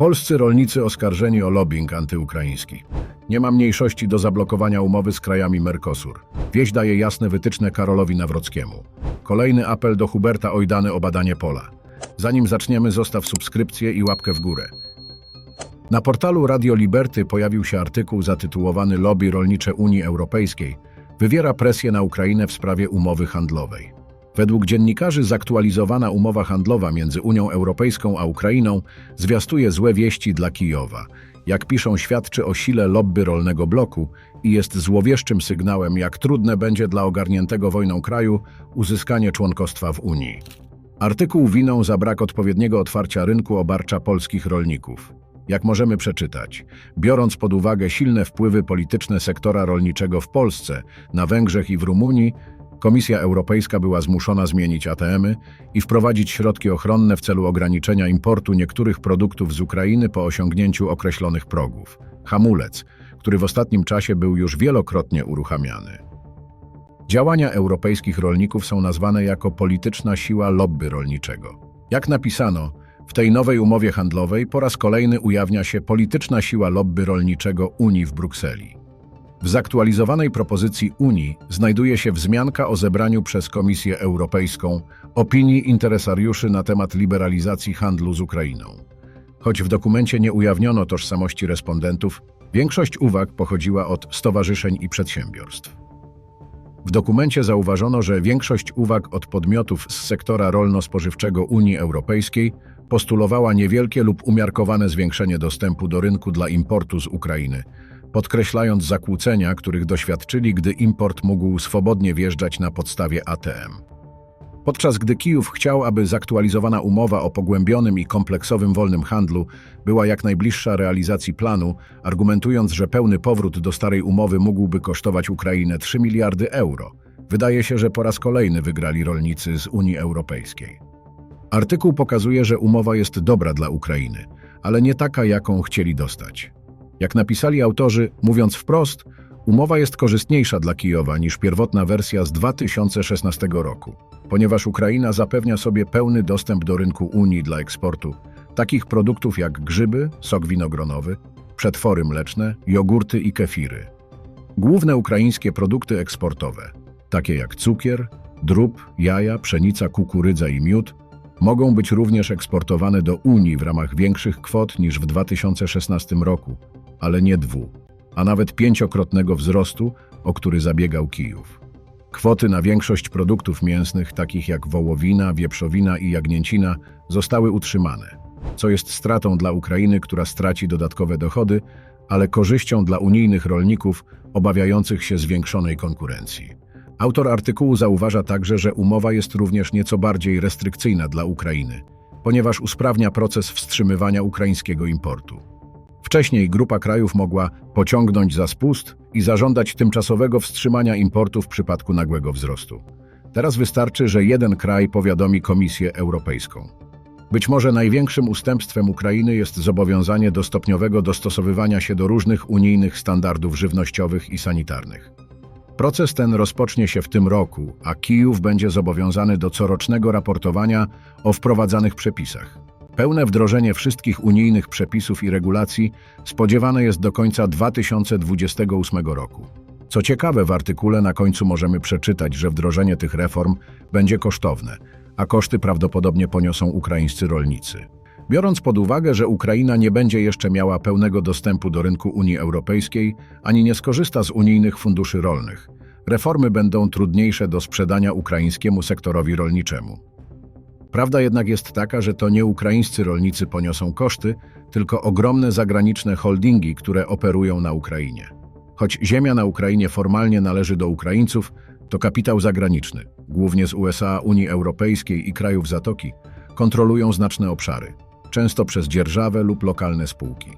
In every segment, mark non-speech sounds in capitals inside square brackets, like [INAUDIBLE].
Polscy rolnicy oskarżeni o lobbying antyukraiński. Nie ma mniejszości do zablokowania umowy z krajami Mercosur. Wieś daje jasne wytyczne Karolowi Nawrockiemu. Kolejny apel do Huberta Ojdany o badanie pola. Zanim zaczniemy, zostaw subskrypcję i łapkę w górę. Na portalu Radio Liberty pojawił się artykuł zatytułowany Lobby rolnicze Unii Europejskiej wywiera presję na Ukrainę w sprawie umowy handlowej. Według dziennikarzy zaktualizowana umowa handlowa między Unią Europejską a Ukrainą zwiastuje złe wieści dla Kijowa. Jak piszą, świadczy o sile lobby rolnego bloku i jest złowieszczym sygnałem, jak trudne będzie dla ogarniętego wojną kraju uzyskanie członkostwa w Unii. Artykuł winą za brak odpowiedniego otwarcia rynku obarcza polskich rolników. Jak możemy przeczytać, biorąc pod uwagę silne wpływy polityczne sektora rolniczego w Polsce, na Węgrzech i w Rumunii, Komisja Europejska była zmuszona zmienić ATM-y i wprowadzić środki ochronne w celu ograniczenia importu niektórych produktów z Ukrainy po osiągnięciu określonych progów. Hamulec, który w ostatnim czasie był już wielokrotnie uruchamiany. Działania europejskich rolników są nazwane jako polityczna siła lobby rolniczego. Jak napisano, w tej nowej umowie handlowej po raz kolejny ujawnia się polityczna siła lobby rolniczego Unii w Brukseli. W zaktualizowanej propozycji Unii znajduje się wzmianka o zebraniu przez Komisję Europejską opinii interesariuszy na temat liberalizacji handlu z Ukrainą. Choć w dokumencie nie ujawniono tożsamości respondentów, większość uwag pochodziła od stowarzyszeń i przedsiębiorstw. W dokumencie zauważono, że większość uwag od podmiotów z sektora rolno-spożywczego Unii Europejskiej postulowała niewielkie lub umiarkowane zwiększenie dostępu do rynku dla importu z Ukrainy, podkreślając zakłócenia, których doświadczyli, gdy import mógł swobodnie wjeżdżać na podstawie ATM. Podczas gdy Kijów chciał, aby zaktualizowana umowa o pogłębionym i kompleksowym wolnym handlu była jak najbliższa realizacji planu, argumentując, że pełny powrót do starej umowy mógłby kosztować Ukrainę 3 miliardy euro, wydaje się, że po raz kolejny wygrali rolnicy z Unii Europejskiej. Artykuł pokazuje, że umowa jest dobra dla Ukrainy, ale nie taka, jaką chcieli dostać. Jak napisali autorzy, mówiąc wprost, umowa jest korzystniejsza dla Kijowa niż pierwotna wersja z 2016 roku, ponieważ Ukraina zapewnia sobie pełny dostęp do rynku Unii dla eksportu takich produktów jak grzyby, sok winogronowy, przetwory mleczne, jogurty i kefiry. Główne ukraińskie produkty eksportowe, takie jak cukier, drób, jaja, pszenica, kukurydza i miód, mogą być również eksportowane do Unii w ramach większych kwot niż w 2016 roku, ale nie dwu, a nawet pięciokrotnego wzrostu, o który zabiegał Kijów. Kwoty na większość produktów mięsnych, takich jak wołowina, wieprzowina i jagnięcina, zostały utrzymane, co jest stratą dla Ukrainy, która straci dodatkowe dochody, ale korzyścią dla unijnych rolników obawiających się zwiększonej konkurencji. Autor artykułu zauważa także, że umowa jest również nieco bardziej restrykcyjna dla Ukrainy, ponieważ usprawnia proces wstrzymywania ukraińskiego importu. Wcześniej grupa krajów mogła pociągnąć za spust i zażądać tymczasowego wstrzymania importu w przypadku nagłego wzrostu. Teraz wystarczy, że jeden kraj powiadomi Komisję Europejską. Być może największym ustępstwem Ukrainy jest zobowiązanie do stopniowego dostosowywania się do różnych unijnych standardów żywnościowych i sanitarnych. Proces ten rozpocznie się w tym roku, a Kijów będzie zobowiązany do corocznego raportowania o wprowadzanych przepisach. Pełne wdrożenie wszystkich unijnych przepisów i regulacji spodziewane jest do końca 2028 roku. Co ciekawe, w artykule na końcu możemy przeczytać, że wdrożenie tych reform będzie kosztowne, a koszty prawdopodobnie poniosą ukraińscy rolnicy. Biorąc pod uwagę, że Ukraina nie będzie jeszcze miała pełnego dostępu do rynku Unii Europejskiej, ani nie skorzysta z unijnych funduszy rolnych, reformy będą trudniejsze do sprzedania ukraińskiemu sektorowi rolniczemu. Prawda jednak jest taka, że to nie ukraińscy rolnicy poniosą koszty, tylko ogromne zagraniczne holdingi, które operują na Ukrainie. Choć ziemia na Ukrainie formalnie należy do Ukraińców, to kapitał zagraniczny, głównie z USA, Unii Europejskiej i krajów Zatoki, kontrolują znaczne obszary, często przez dzierżawę lub lokalne spółki.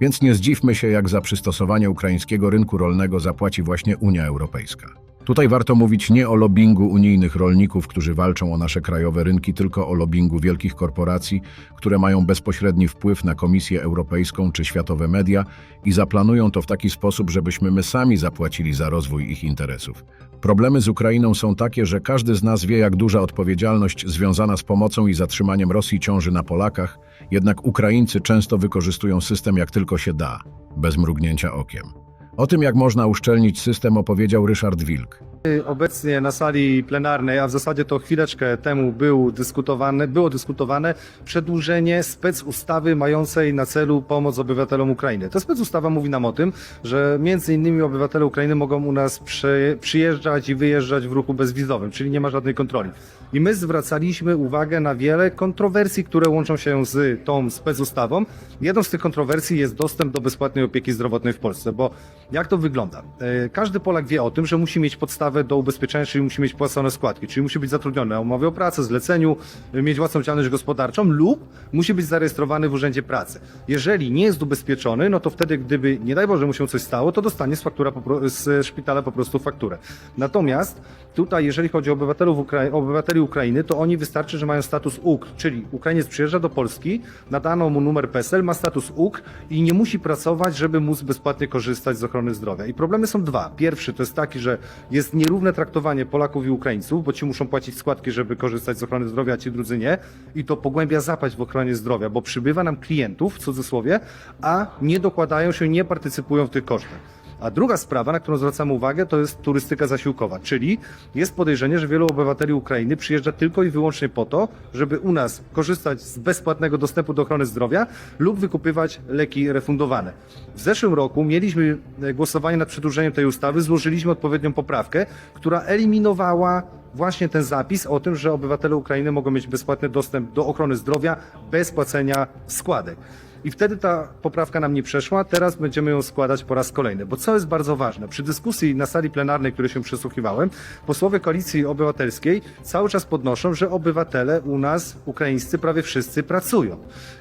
Więc nie zdziwmy się, jak za przystosowanie ukraińskiego rynku rolnego zapłaci właśnie Unia Europejska. Tutaj warto mówić nie o lobbingu unijnych rolników, którzy walczą o nasze krajowe rynki, tylko o lobbingu wielkich korporacji, które mają bezpośredni wpływ na Komisję Europejską czy światowe media i zaplanują to w taki sposób, żebyśmy my sami zapłacili za rozwój ich interesów. Problemy z Ukrainą są takie, że każdy z nas wie, jak duża odpowiedzialność związana z pomocą i zatrzymaniem Rosji ciąży na Polakach, jednak Ukraińcy często wykorzystują system jak tylko się da, bez mrugnięcia okiem. O tym, jak można uszczelnić system, opowiedział Ryszard Wilk. Obecnie na sali plenarnej, a w zasadzie to chwileczkę temu był dyskutowane, było dyskutowane przedłużenie specustawy mającej na celu pomoc obywatelom Ukrainy. Ta specustawa mówi nam o tym, że między innymi obywatele Ukrainy mogą u nas przy, przyjeżdżać i wyjeżdżać w ruchu bezwizowym, czyli nie ma żadnej kontroli. I my zwracaliśmy uwagę na wiele kontrowersji, które łączą się z tą specustawą. Jedną z tych kontrowersji jest dostęp do bezpłatnej opieki zdrowotnej w Polsce, bo jak to wygląda? E, Każdy Polak wie o tym, że musi mieć podstawę do ubezpieczenia, czyli musi mieć płacone składki, czyli musi być zatrudniony na umowie o pracę, zleceniu, y, mieć własną działalność gospodarczą lub musi być zarejestrowany w Urzędzie Pracy. Jeżeli nie jest ubezpieczony, no to wtedy, gdyby nie daj Boże mu się coś stało, to dostanie z, faktura z szpitala po prostu fakturę. Natomiast tutaj, jeżeli chodzi o Ukrai- obywateli Ukrainy, to oni wystarczy, że mają status UK, czyli Ukrainiec przyjeżdża do Polski, nadano mu numer PESEL, ma status UK i nie musi pracować, żeby móc bezpłatnie korzystać z ochrony zdrowia. I problemy są dwa. Pierwszy to jest taki, że jest nierówne traktowanie Polaków i Ukraińców, bo ci muszą płacić składki, żeby korzystać z ochrony zdrowia, a ci drudzy nie. I to pogłębia zapaść w ochronie zdrowia, bo przybywa nam klientów, w cudzysłowie, a nie dokładają się, nie partycypują w tych kosztach. A druga sprawa, na którą zwracamy uwagę, to jest turystyka zasiłkowa, czyli jest podejrzenie, że wielu obywateli Ukrainy przyjeżdża tylko i wyłącznie po to, żeby u nas korzystać z bezpłatnego dostępu do ochrony zdrowia lub wykupywać leki refundowane. W zeszłym roku mieliśmy e, głosowanie nad przedłużeniem tej ustawy, złożyliśmy odpowiednią poprawkę, która eliminowała właśnie ten zapis o tym, że obywatele Ukrainy mogą mieć bezpłatny dostęp do ochrony zdrowia bez płacenia składek. I wtedy ta poprawka nam nie przeszła, teraz będziemy ją składać po raz kolejny. Bo co jest bardzo ważne, przy dyskusji na sali plenarnej, której się przysłuchiwałem, posłowie Koalicji Obywatelskiej cały czas podnoszą, że obywatele u nas, ukraińscy, prawie wszyscy pracują.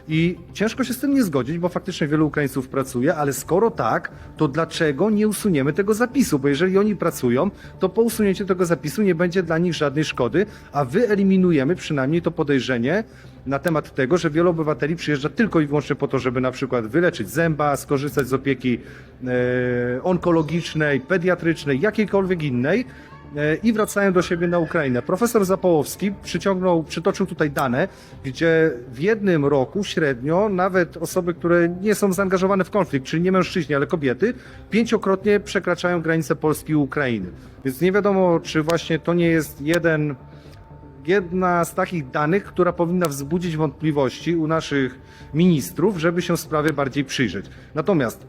I ciężko się z tym nie zgodzić, bo faktycznie wielu Ukraińców pracuje, ale skoro tak, to dlaczego nie usuniemy tego zapisu? Bo jeżeli oni pracują, to po usunięciu tego zapisu nie będzie dla nich żadnej szkody, a wyeliminujemy przynajmniej to podejrzenie na temat tego, że wielu obywateli przyjeżdża tylko i wyłącznie po to, żeby na przykład wyleczyć zęba, skorzystać z opieki e, onkologicznej, pediatrycznej, jakiejkolwiek innej e, i wracają do siebie na Ukrainę. Profesor Zapołowski przyciągnął, przytoczył tutaj dane, gdzie w jednym roku średnio nawet osoby, które nie są zaangażowane w konflikt, czyli nie mężczyźni, ale kobiety, pięciokrotnie przekraczają granice Polski i Ukrainy. Więc nie wiadomo, czy właśnie to nie jest jeden jedna z takich danych, która powinna wzbudzić wątpliwości u naszych ministrów, żeby się sprawie bardziej przyjrzeć. Natomiast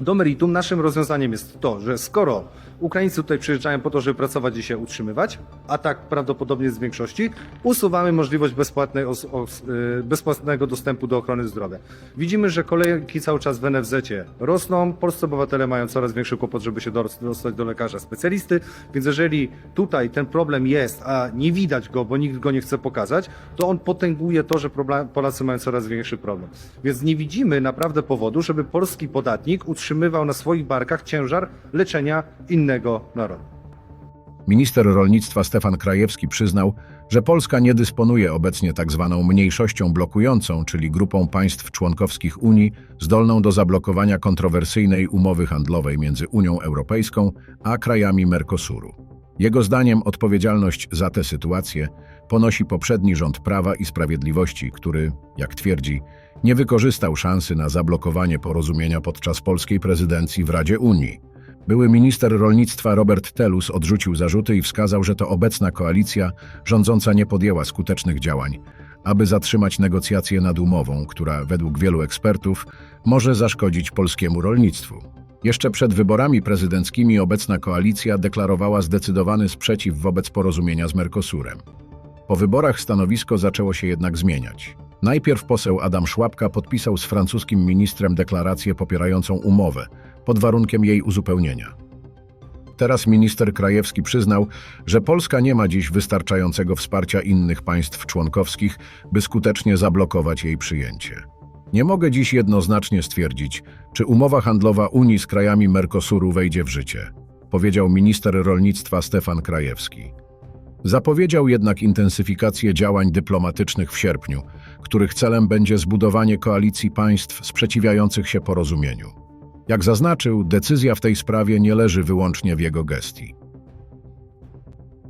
do meritum naszym rozwiązaniem jest to, że skoro Ukraińcy tutaj przyjeżdżają po to, żeby pracować i się utrzymywać, a tak prawdopodobnie w większości, usuwamy możliwość bezpłatnej os- os- y, bezpłatnego dostępu do ochrony zdrowia. Widzimy, że kolejki cały czas w NFZ rosną, polscy obywatele mają coraz większy kłopot, żeby się dos- dostać do lekarza specjalisty, więc jeżeli tutaj ten problem jest, a nie widać go, bo nikt go nie chce pokazać, to on potęguje to, że Polacy mają coraz większy problem. Więc nie widzimy naprawdę powodu, żeby polski podatnik utrzymywał na swoich barkach ciężar leczenia innego narodu. Minister rolnictwa Stefan Krajewski przyznał, że Polska nie dysponuje obecnie tak zwaną mniejszością blokującą, czyli grupą państw członkowskich Unii zdolną do zablokowania kontrowersyjnej umowy handlowej między Unią Europejską a krajami Mercosuru. Jego zdaniem odpowiedzialność za tę sytuację ponosi poprzedni rząd Prawa i Sprawiedliwości, który, jak twierdzi, nie wykorzystał szansy na zablokowanie porozumienia podczas polskiej prezydencji w Radzie Unii. Były minister rolnictwa Robert Telus odrzucił zarzuty i wskazał, że to obecna koalicja rządząca nie podjęła skutecznych działań, aby zatrzymać negocjacje nad umową, która według wielu ekspertów może zaszkodzić polskiemu rolnictwu. Jeszcze przed wyborami prezydenckimi obecna koalicja deklarowała zdecydowany sprzeciw wobec porozumienia z Mercosurem. Po wyborach stanowisko zaczęło się jednak zmieniać. Najpierw poseł Adam Szłapka podpisał z francuskim ministrem deklarację popierającą umowę, pod warunkiem jej uzupełnienia. Teraz minister Krajewski przyznał, że Polska nie ma dziś wystarczającego wsparcia innych państw członkowskich, by skutecznie zablokować jej przyjęcie. Nie mogę dziś jednoznacznie stwierdzić, czy umowa handlowa Unii z krajami Mercosuru wejdzie w życie, powiedział minister rolnictwa Stefan Krajewski. Zapowiedział jednak intensyfikację działań dyplomatycznych w sierpniu, których celem będzie zbudowanie koalicji państw sprzeciwiających się porozumieniu. Jak zaznaczył, decyzja w tej sprawie nie leży wyłącznie w jego gestii.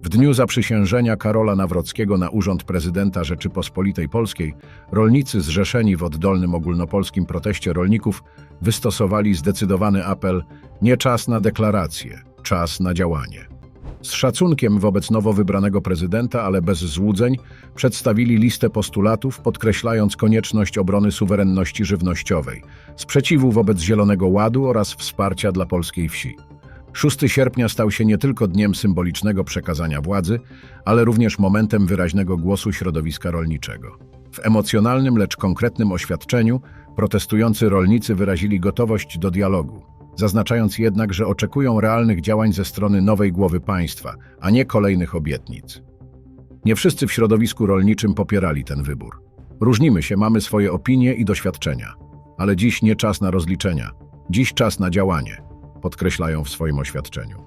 W dniu zaprzysiężenia Karola Nawrockiego na urząd prezydenta Rzeczypospolitej Polskiej, rolnicy zrzeszeni w oddolnym ogólnopolskim proteście rolników wystosowali zdecydowany apel nie czas na deklaracje, czas na działanie. Z szacunkiem wobec nowo wybranego prezydenta, ale bez złudzeń, przedstawili listę postulatów, podkreślając konieczność obrony suwerenności żywnościowej, sprzeciwu wobec Zielonego Ładu oraz wsparcia dla polskiej wsi. 6 sierpnia stał się nie tylko dniem symbolicznego przekazania władzy, ale również momentem wyraźnego głosu środowiska rolniczego. W emocjonalnym, lecz konkretnym oświadczeniu protestujący rolnicy wyrazili gotowość do dialogu, zaznaczając jednak, że oczekują realnych działań ze strony nowej głowy państwa, a nie kolejnych obietnic. Nie wszyscy w środowisku rolniczym popierali ten wybór. Różnimy się, mamy swoje opinie i doświadczenia, ale dziś nie czas na rozliczenia, dziś czas na działanie, podkreślają w swoim oświadczeniu.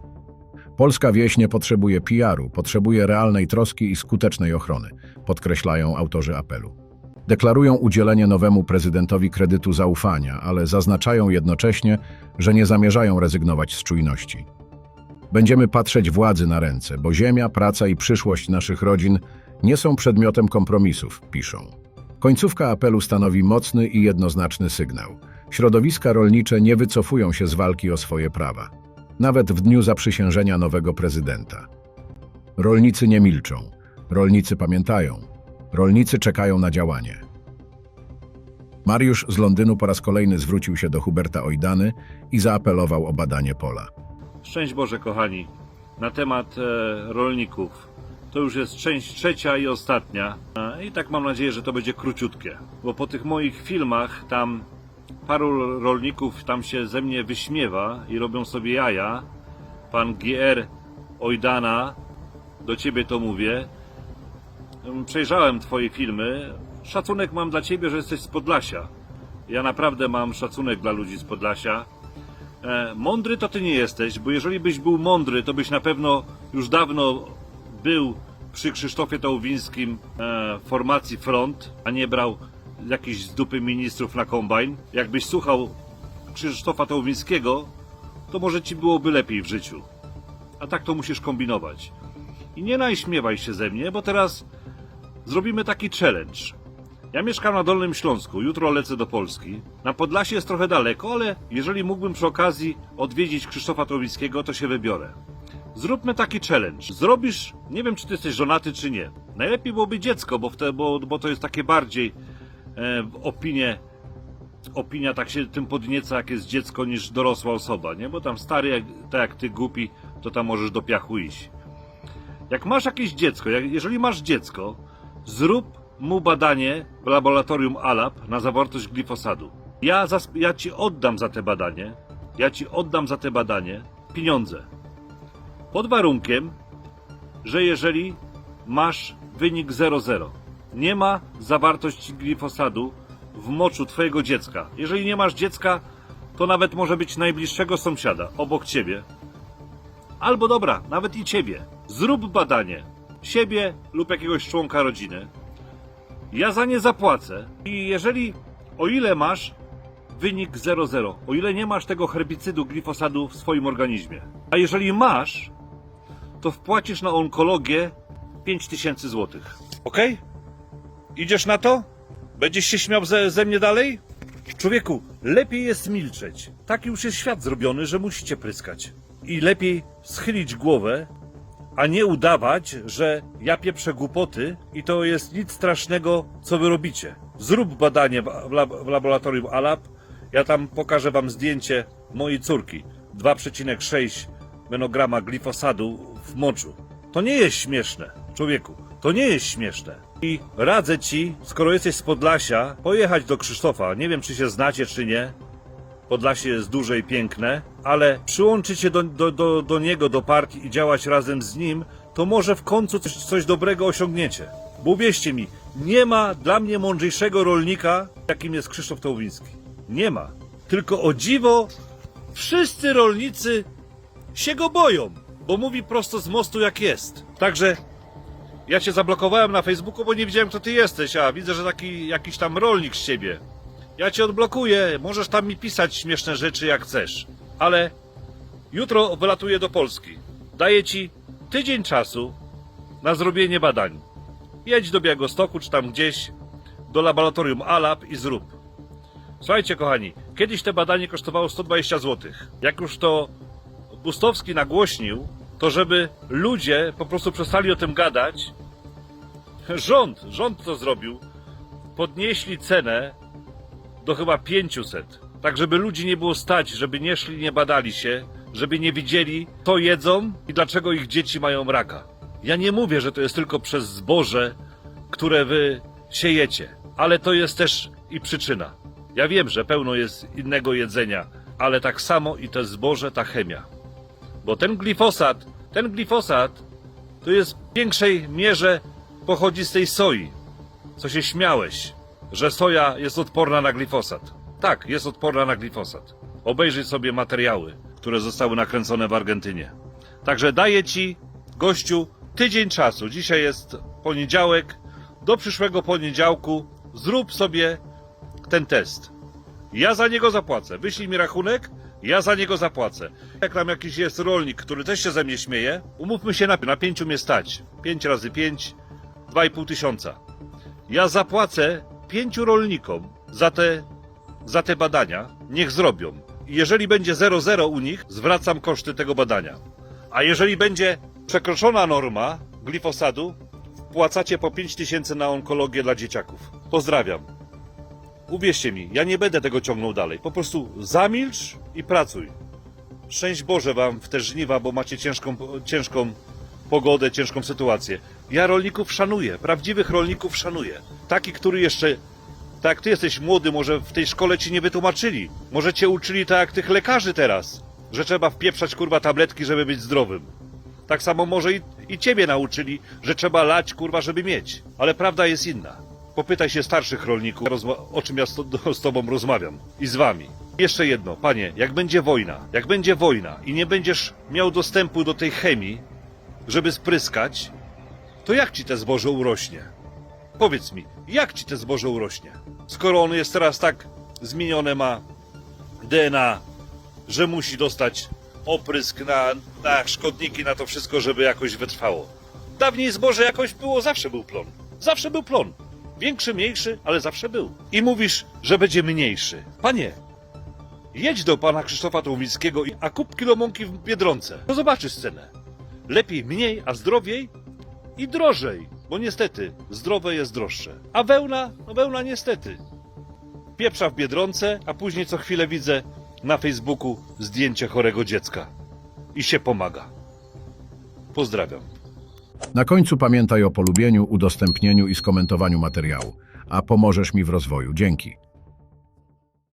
Polska wieś nie potrzebuje PR-u, potrzebuje realnej troski i skutecznej ochrony, podkreślają autorzy apelu. Deklarują udzielenie nowemu prezydentowi kredytu zaufania, ale zaznaczają jednocześnie, że nie zamierzają rezygnować z czujności. Będziemy patrzeć władzy na ręce, bo ziemia, praca i przyszłość naszych rodzin nie są przedmiotem kompromisów, piszą. Końcówka apelu stanowi mocny i jednoznaczny sygnał. Środowiska rolnicze nie wycofują się z walki o swoje prawa, nawet w dniu zaprzysiężenia nowego prezydenta. Rolnicy nie milczą, rolnicy pamiętają, rolnicy czekają na działanie. Mariusz z Londynu po raz kolejny zwrócił się do Huberta Ojdany i zaapelował o badanie pola. Szczęść Boże, kochani. Na temat e, rolników. To już jest część trzecia i ostatnia. E, I tak mam nadzieję, że to będzie króciutkie. Bo po tych moich filmach tam paru rolników tam się ze mnie wyśmiewa i robią sobie jaja. Pan GR Ojdana, do ciebie to mówię. Przejrzałem twoje filmy. Szacunek mam dla ciebie, że jesteś z Podlasia. Ja naprawdę mam szacunek dla ludzi z Podlasia. E, mądry to ty nie jesteś, bo jeżeli byś był mądry, to byś na pewno już dawno był przy Krzysztofie Tołwińskim e, formacji front, a nie brał jakichś z dupy ministrów na kombajn. Jakbyś słuchał Krzysztofa Tołwińskiego, to może ci byłoby lepiej w życiu. A tak to musisz kombinować. I nie najśmiewaj się ze mnie, bo teraz zrobimy taki challenge. Ja mieszkam na Dolnym Śląsku, jutro lecę do Polski. Na Podlasie jest trochę daleko, ale jeżeli mógłbym przy okazji odwiedzić Krzysztofa Tołwińskiego, to się wybiorę. Zróbmy taki challenge. Zrobisz, nie wiem czy ty jesteś żonaty czy nie. Najlepiej byłoby dziecko, bo, wtedy, bo, bo to jest takie bardziej e, opinie, opinia tak się tym podnieca, jak jest dziecko, niż dorosła osoba, nie? Bo tam stary, jak, tak jak ty głupi, to tam możesz do piachu iść. Jak masz jakieś dziecko, jak, jeżeli masz dziecko, zrób mu badanie w laboratorium ALAB na zawartość glifosadu. Ja, ja ci oddam za te badanie, ja ci oddam za te badanie pieniądze. Pod warunkiem, że jeżeli masz wynik 0,0, nie ma zawartości glifosadu w moczu twojego dziecka. Jeżeli nie masz dziecka, to nawet może być najbliższego sąsiada, obok ciebie, Albo dobra, nawet i ciebie. Zrób badanie. Siebie lub jakiegoś członka rodziny. Ja za nie zapłacę. I jeżeli, o ile masz wynik 0,0, o ile nie masz tego herbicydu glifosadu w swoim organizmie, a jeżeli masz, to wpłacisz na onkologię 5000 zł. Ok? Idziesz na to? Będziesz się śmiał ze, ze mnie dalej? Człowieku, lepiej jest milczeć. Taki już jest świat zrobiony, że musicie pryskać. I lepiej schylić głowę, a nie udawać, że ja pieprzę głupoty i to jest nic strasznego, co wy robicie. Zrób badanie w, lab, w laboratorium ALAB. Ja tam pokażę wam zdjęcie mojej córki. 2,6 menograma glifosadu w moczu. To nie jest śmieszne, człowieku. To nie jest śmieszne. I radzę ci, skoro jesteś z Podlasia, pojechać do Krzysztofa. Nie wiem, czy się znacie, czy nie. Podlasie jest duże i piękne, ale przyłączyć się do, do, do, do niego, do partii i działać razem z nim, to może w końcu coś, coś dobrego osiągniecie. Bo uwierzcie mi, nie ma dla mnie mądrzejszego rolnika, jakim jest Krzysztof Tołwiński. Nie ma. Tylko o dziwo, wszyscy rolnicy się go boją, bo mówi prosto z mostu jak jest. Także ja cię zablokowałem na Facebooku, bo nie wiedziałem kto ty jesteś, a widzę, że taki jakiś tam rolnik z ciebie. Ja cię odblokuję, możesz tam mi pisać śmieszne rzeczy jak chcesz, ale jutro wylatuję do Polski. Daję ci tydzień czasu na zrobienie badań. Jedź do Białegostoku czy tam gdzieś do laboratorium Alab i zrób. Słuchajcie, kochani, kiedyś te badanie kosztowało 120 zł. Jak już to Bustowski nagłośnił, to żeby ludzie po prostu przestali o tym gadać, rząd, rząd to zrobił, podnieśli cenę do chyba 500. Tak, żeby ludzi nie było stać, żeby nie szli, nie badali się, żeby nie widzieli, co jedzą i dlaczego ich dzieci mają raka. Ja nie mówię, że to jest tylko przez zboże, które wy siejecie, ale to jest też i przyczyna. Ja wiem, że pełno jest innego jedzenia, ale tak samo i to zboże, ta chemia. Bo ten glifosat, ten glifosat to jest w większej mierze pochodzi z tej soi. Co się śmiałeś, że soja jest odporna na glifosat. Tak, jest odporna na glifosat. Obejrzyj sobie materiały, które zostały nakręcone w Argentynie. Także daję ci, gościu, tydzień czasu. Dzisiaj jest poniedziałek. Do przyszłego poniedziałku zrób sobie ten test. Ja za niego zapłacę. Wyślij mi rachunek, ja za niego zapłacę. Jak tam jakiś jest rolnik, który też się ze mnie śmieje, umówmy się na, na pięciu mnie stać. Pięć razy pięć, dwa i pół tysiąca. Ja zapłacę pięciu rolnikom za te, za te badania. Niech zrobią. Jeżeli będzie 0,0 u nich, zwracam koszty tego badania. A jeżeli będzie przekroczona norma glifosadu, wpłacacie po 5 tysięcy na onkologię dla dzieciaków. Pozdrawiam. Uwierzcie mi, ja nie będę tego ciągnął dalej. Po prostu zamilcz i pracuj. Szczęść Boże wam w te żniwa, bo macie ciężką, ciężką pogodę, ciężką sytuację. Ja rolników szanuję, prawdziwych rolników szanuję. Taki, który jeszcze, tak jak ty jesteś młody, może w tej szkole ci nie wytłumaczyli. Może cię uczyli tak jak tych lekarzy teraz, że trzeba wpieprzać kurwa tabletki, żeby być zdrowym. Tak samo może i, i ciebie nauczyli, że trzeba lać, kurwa, żeby mieć. Ale prawda jest inna. Popytaj się starszych rolników, o czym ja z, to, [LAUGHS] z tobą rozmawiam. I z wami. Jeszcze jedno, panie, jak będzie wojna, jak będzie wojna i nie będziesz miał dostępu do tej chemii, żeby spryskać, to jak ci te zboże urośnie? Powiedz mi, jak ci te zboże urośnie? Skoro ono jest teraz tak zmienione, ma DNA, że musi dostać oprysk na, na szkodniki, na to wszystko, żeby jakoś wytrwało. Dawniej zboże jakoś było, zawsze był plon. Zawsze był plon. Większy, mniejszy, ale zawsze był. I mówisz, że będzie mniejszy. Panie, jedź do pana Krzysztofa Tułmickiego, i- a kup kilo mąki w Biedronce. To zobaczysz cenę. Lepiej mniej, a zdrowiej i drożej. Bo niestety, zdrowe jest droższe. A wełna? No wełna niestety pieprza w Biedronce, a później co chwilę widzę na Facebooku zdjęcie chorego dziecka. I się pomaga. Pozdrawiam. Na końcu pamiętaj o polubieniu, udostępnieniu i skomentowaniu materiału, a pomożesz mi w rozwoju. Dzięki.